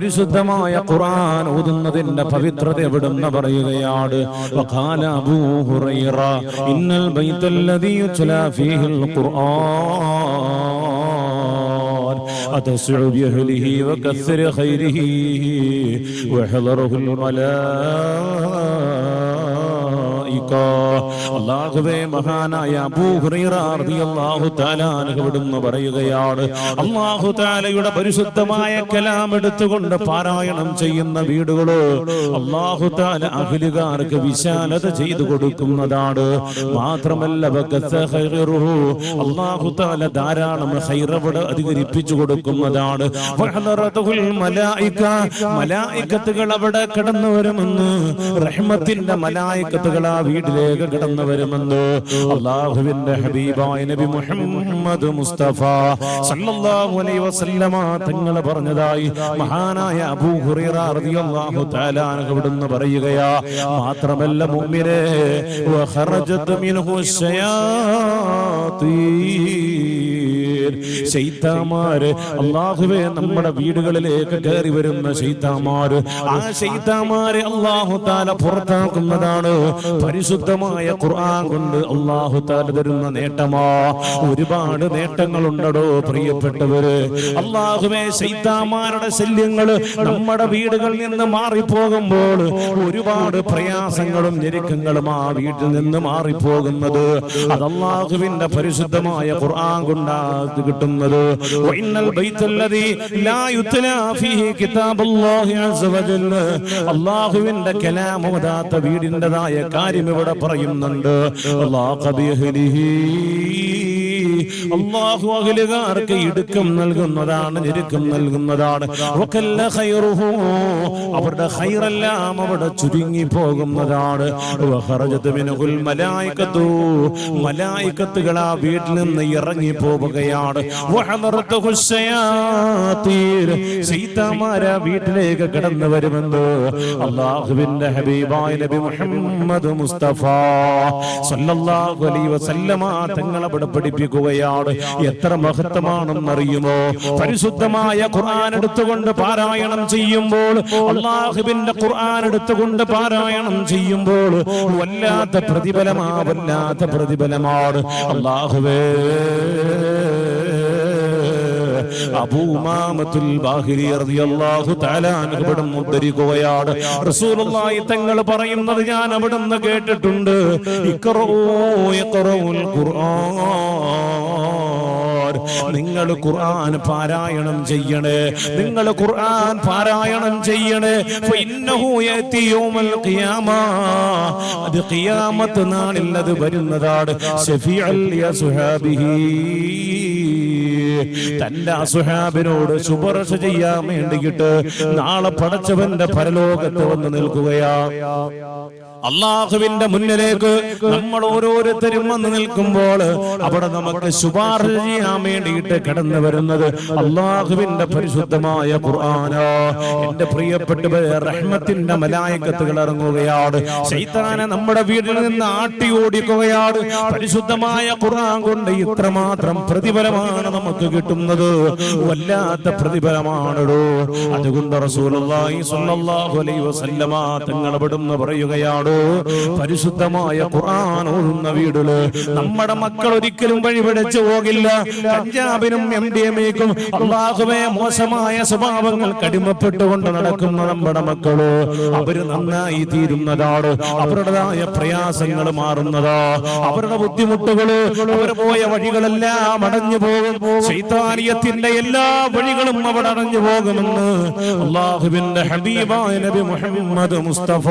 പരിശുദ്ധമായ ഖുർആൻ ഓതുന്നതിന്റെ പവിത്രത എവിടുന്ന പറയുകയാണ്? വഖാല അബൂ ഹുറൈറ ഇന്നൽ ബൈത്തല്ലദീ യുത്ലാ ഫീഹിൽ ഖുർആൻ അതസ്ഉ ബിഹ്ലിഹി വകസ്ര ഖൈരിഹി വഹദറഹുൽ മലാ അറിയിക്കോ അള്ളാഹുവേ മഹാനായ അബൂഹുറൈറിയാഹുത്താലാനുവിടുന്ന് പറയുകയാണ്. അള്ളാഹു താലയുടെ പരിശുദ്ധമായ കലാം എടുത്തുകൊണ്ട് പാരായണം ചെയ്യുന്ന വീടുകൾ അള്ളാഹു താല അഖിലുകാർക്ക് വിശാലത ചെയ്തു കൊടുക്കുന്നതാണ്. മാത്രമല്ല അള്ളാഹു താല ധാരാളം ഹൈറവിടെ അധികരിപ്പിച്ചു കൊടുക്കുന്നതാണ്. മലായിക്കത്തുകൾ അവിടെ കടന്നു വരുമെന്ന് റഹ്മത്തിന്റെ മലായിക്കത്തുകളാണ് വീട്ടിലേക്ക് കടന്നു വരുമെന്ന് അള്ളാഹുവിന്റെ ഹബീബായ നബി മുഹമ്മദ് മുസ്തഫ സല്ലല്ലാഹു അലൈഹി വസല്ലമ തങ്ങൾ പറഞ്ഞതായി മഹാനായ അബൂ ഹുറൈറ റളിയല്ലാഹു തആല അവിടുന്ന് പറയുകയാ മാത്രമല്ല മുഅ്മിനേ വഖറജത് മിൻഹു ശയാത്തീൻ ശൈത്താമാര് അള്ളാഹുവേ നമ്മുടെ വീടുകളിലേക്ക് കയറി വരുന്ന ശൈത്താമാര് ആ ശൈത്താമാരെ അള്ളാഹു താല പുറത്താക്കുന്നതാണ് പരിശുദ്ധമായ ഖുർആൻ കൊണ്ട് അള്ളാഹു താല തരുന്ന നേട്ടമാ. ഒരുപാട് നേട്ടങ്ങൾ ഉണ്ടടോ പ്രിയപ്പെട്ടവര്. അള്ളാഹുവേ ശൈത്താമാരുടെ ശല്യങ്ങൾ നമ്മുടെ വീടുകളിൽ നിന്ന് മാറിപ്പോകുമ്പോൾ ഒരുപാട് പ്രയാസങ്ങളും ഞെരുക്കങ്ങളും ആ വീട്ടിൽ നിന്ന് മാറിപ്പോകുന്നത്. അത് അള്ളാഹുവിന്റെ പരിശുദ്ധമായ ഖുർആൻ കൊണ്ടാ ഇത് കിട്ടുന്നത്. വഇന്നൽ ബൈത്തല്ലദീ ലാ യുത്ലാ ഫീഹി കിതാബുല്ലാഹി അസ്സ വജല്ല കലാം ഓതാത്ത വീടിന്റെതായ കാര്യം ഇവിടെ പറയുന്നുണ്ട്. അള്ളാഹു അഖിലുകാർക്ക് ഇടുക്കം നൽകുന്നതാണ് ഞെരുക്കം നൽകുന്നതാണ്. അവരുടെ ഹൈറെല്ലാം അവിടെ ചുരുങ്ങി പോകുന്നതാണ്. മലായികത്തുകൾ ആ വീട്ടിൽ നിന്ന് ഇറങ്ങി പോവുകയാണ്. സീതാമാര വീട്ടിലേക്ക് കടന്നു വരുമെന്ന് അള്ളാഹുവിന്റെ ഹബീബായ നബി മുഹമ്മദ് മുസ്തഫ സല്ലല്ലാഹു അലൈഹി വസല്ലമ തങ്ങളെ അവിടെ പഠിപ്പിക്കുകയാണ് എത്ര മഹത്വമാണെന്നറിയുമോ? പരിശുദ്ധമായ ഖുർആൻ എടുത്തുകൊണ്ട് പാരായണം ചെയ്യുമ്പോൾ അള്ളാഹുബിന്റെ ഖുർആൻ എടുത്തുകൊണ്ട് പാരായണം ചെയ്യുമ്പോൾ വല്ലാത്ത പ്രതിഫലമാ വല്ലാത്ത പ്രതിഫലമാണ്. അള്ളാഹുവേ. അബൂമാമത്തുൽ ബാഹിരി റളിയല്ലാഹു തആല അൻഹു ഇവിടുന്ന് റസൂലുള്ളാഹി തങ്ങൾ പറയുന്നത് ഞാൻ അവിടുന്ന് കേട്ടിട്ടുണ്ട്. ഇഖ്റഊ ഇഖ്റഊൽ ഖുർആൻ. നിങ്ങൾ ഖുർആൻ പാരായണം ചെയ്യണേ. നിങ്ങൾ ഖുർആൻ പാരായണം ചെയ്യണേ. അത് ഖിയാമത്ത് നാളിൽ അത് വരുന്നതാണ്. തന്റെ അസുഹാബിനോട് ശുപാർശ ചെയ്യാൻ വേണ്ടിയിട്ട് നാളെ പടച്ചവന്റെ പരലോകത്ത് വന്ന് നിൽക്കുകയാ. അള്ളാഹുവിന്റെ മുന്നിലേക്ക് നമ്മൾ ഓരോരുത്തരും വന്ന് നിൽക്കുമ്പോൾ അവിടെ നമുക്ക് ശുപാർശ ചെയ്യാൻ വേണ്ടിയിട്ട് കടന്നു വരുന്നത് അള്ളാഹുവിന്റെ പരിശുദ്ധമായ ഖുർആാനോ എന്റെ പ്രിയപ്പെട്ടവരെ റഹ്മത്തിന്റെ മലായക്കത്തുകൾ ഇറങ്ങുകയാണ്. ശൈത്താനെ നമ്മുടെ വീട്ടിൽ നിന്ന് ആട്ടി ഓടിക്കുകയാണ്. പരിശുദ്ധമായ ഖുർആൻ കൊണ്ട് ഇത്രമാത്രം പ്രതിഫലമാണ് നമുക്ക് കിട്ടുന്നത്. വല്ലാത്ത പ്രതിഫലമാണല്ലോ അതുകൊണ്ട് റസൂലുള്ളാഹി സ്വല്ലല്ലാഹു അലൈഹി വസല്ലമ തങ്ങൾ പറയുകയാണ് പരിശുദ്ധമായ ഖുർആൻ ഓതുന്ന വീടിൽ നമ്മുടെ മക്കൾ ഒരിക്കലും വഴിപിടച്ചു പോകില്ല പഞ്ചാബിനും എം ഡി എമ്മയ്ക്കും അള്ളാഹുവേ മോശമായ സ്വഭാവങ്ങൾ കടിമപ്പെട്ടുകൊണ്ട് നടക്കുന്ന നമ്മുടെ മക്കൾ അവർ നന്നായി തീരുന്നതാണ് അവരുടേതായ പ്രയാസങ്ങൾ മാറുന്നതാ അവരുടെ ബുദ്ധിമുട്ടുകൾ അവർ പോയ വഴികളെല്ലാം അടഞ്ഞു പോകും ശൈതാനിയത്തിന്റെ എല്ലാ വഴികളും അവിടെ അടഞ്ഞു പോകുമെന്ന് അള്ളാഹുവിന്റെ ഹബീബായ നബി മുഹമ്മദ് മുസ്തഫ